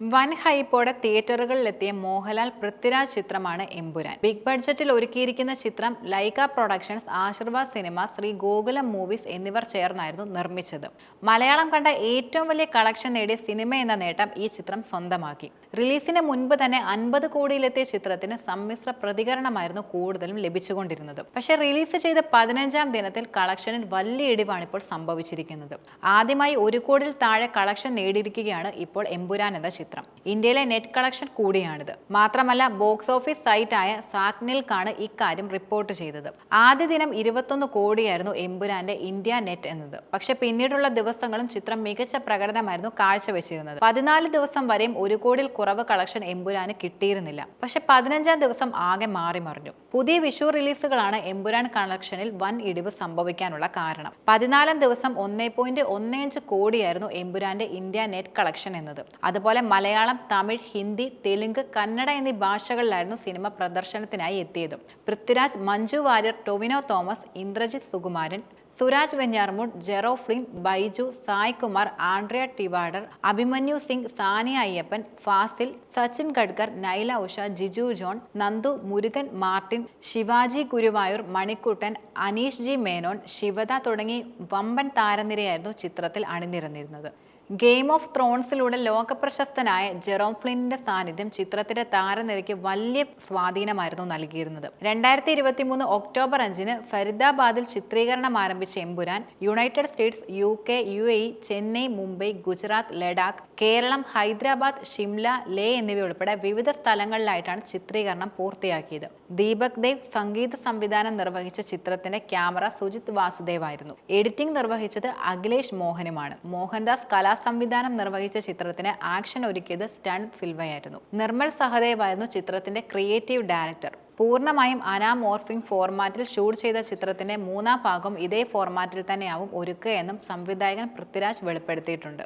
വൻ ഹൈപ്പോടെ തിയേറ്ററുകളിലെത്തിയ മോഹൻലാൽ പൃഥ്വിരാജ് ചിത്രമാണ് എമ്പുരാൻ. ബിഗ് ബഡ്ജറ്റിൽ ഒരുക്കിയിരിക്കുന്ന ചിത്രം Lyca productions Aashirvad cinema Sree Gokulam movies എന്നിവർ ചേർന്നായിരുന്നു നിർമ്മിച്ചത്. മലയാളം കണ്ട ഏറ്റവും വലിയ കളക്ഷൻ നേടിയ സിനിമ എന്ന നേട്ടം ഈ ചിത്രം സ്വന്തമാക്കി. റിലീസിന് മുൻപ് തന്നെ അൻപത് കോടിയിലെത്തിയ ചിത്രത്തിന് സമ്മിശ്ര പ്രതികരണമായിരുന്നു കൂടുതലും ലഭിച്ചുകൊണ്ടിരുന്നത്. പക്ഷേ റിലീസ് ചെയ്ത പതിനഞ്ചാം ദിനത്തിൽ കളക്ഷനിൽ വലിയ ഇടിവാണ് ഇപ്പോൾ സംഭവിച്ചിരിക്കുന്നത്. ആദ്യമായി ഒരു കോടിയിൽ താഴെ കളക്ഷൻ നേടിയിരിക്കുകയാണ് ഇപ്പോൾ എമ്പുരാൻ എന്ന ചിത്രം. ഇന്ത്യയിലെ നെറ്റ് കളക്ഷൻ കൂടിയാണിത്. മാത്രമല്ല ബോക്സ് ഓഫീസ് സൈറ്റായ സാക്നിൽക്കാണ് ഇക്കാര്യം റിപ്പോർട്ട് ചെയ്തത്. ആദ്യ ദിനം ഇരുപത്തൊന്ന് കോടിയായിരുന്നു എമ്പുരാന്റെ ഇന്ത്യ നെറ്റ് എന്നത്. പക്ഷെ പിന്നീടുള്ള ദിവസങ്ങളും ചിത്രം മികച്ച പ്രകടനമായിരുന്നു കാഴ്ചവെച്ചിരുന്നത്. പതിനാല് ദിവസം വരെയും ഒരു കോടിയിൽ കുറവ് കളക്ഷൻ എമ്പുരാന് കിട്ടിയിരുന്നില്ല. പക്ഷെ പതിനഞ്ചാം ദിവസം ആകെ മാറി മറിഞ്ഞു. പുതിയ വിഷു റിലീസുകളാണ് എമ്പുരാൻ കളക്ഷനിൽ വൻ ഇടിവ് സംഭവിക്കാനുള്ള കാരണം. പതിനാലാം ദിവസം ഒന്നേ പോയിന്റ് ഒന്നേ അഞ്ച് കോടിയായിരുന്നു എമ്പുരാന്റെ ഇന്ത്യ നെറ്റ് കളക്ഷൻ എന്നത്. അതുപോലെ മലയാളം തമിഴ് ഹിന്ദി തെലുങ്ക് കന്നഡ എന്നീ ഭാഷകളിലായിരുന്നു സിനിമ പ്രദർശനത്തിനായി എത്തിയത്. Prithviraj Manju Warrier Tovino Thomas Indrajith Sukumaran Suraj Venjaramoodu Jerome Flynn Baiju Sai Kumar Andrea Tivadar Abhimanyu Singh Saniya Iyappan Fazil Sachin Khedekar Nyla Usha Giju John Nandu Murugan Martin Shivaji Guruvayoor Manikuttan Aneesh G Menon Shivada തുടങ്ങി വമ്പൻ താരനിരയായിരുന്നു ചിത്രത്തിൽ അണിനിരന്നിരുന്നത്. Game of ത്രോൺസിലൂടെ ലോകപ്രശസ്തനായ Jerome ഫ്ലിന്റെ സാന്നിധ്യം ചിത്രത്തിന്റെ താരനിരയ്ക്ക് വലിയ സ്വാധീനമായിരുന്നു നൽകിയിരുന്നത്. രണ്ടായിരത്തി ഇരുപത്തി മൂന്ന് ഒക്ടോബർ അഞ്ചിന് ഫരീദാബാദിൽ ചിത്രീകരണം ആരംഭിച്ച Empuraan United States U K U A Chennai Mumbai Gujarat Ladakh Keralam Hyderabad Shimla Leh എന്നിവയുൾപ്പെടെ വിവിധ സ്ഥലങ്ങളിലായിട്ടാണ് ചിത്രീകരണം പൂർത്തിയാക്കിയത്. ദീപക് ദേവ് സംഗീത സംവിധാനം നിർവഹിച്ച ചിത്രത്തിന്റെ ക്യാമറ സുജിത് വാസുദേവായിരുന്നു. എഡിറ്റിംഗ് നിർവഹിച്ചത് അഖിലേഷ് മോഹനുമാണ്. മോഹൻദാസ് കലാ സംവിധാനം നിർവഹിച്ച ചിത്രത്തിന് ആക്ഷൻ ഒരുക്കിയത് സ്റ്റൺ സിൽവയായിരുന്നു. നിർമ്മൽ സഹദേവ് ആയിരുന്നു ചിത്രത്തിന്റെ ക്രിയേറ്റീവ് ഡയറക്ടർ. പൂർണമായും അനാമോർഫിംഗ് ഫോർമാറ്റിൽ ഷൂട്ട് ചെയ്ത ചിത്രത്തിന്റെ മൂന്നാം ഭാഗം ഇതേ ഫോർമാറ്റിൽ തന്നെയാവും ഒരുക്കുക എന്നും സംവിധായകൻ പൃഥ്വിരാജ് വെളിപ്പെടുത്തിയിട്ടുണ്ട്.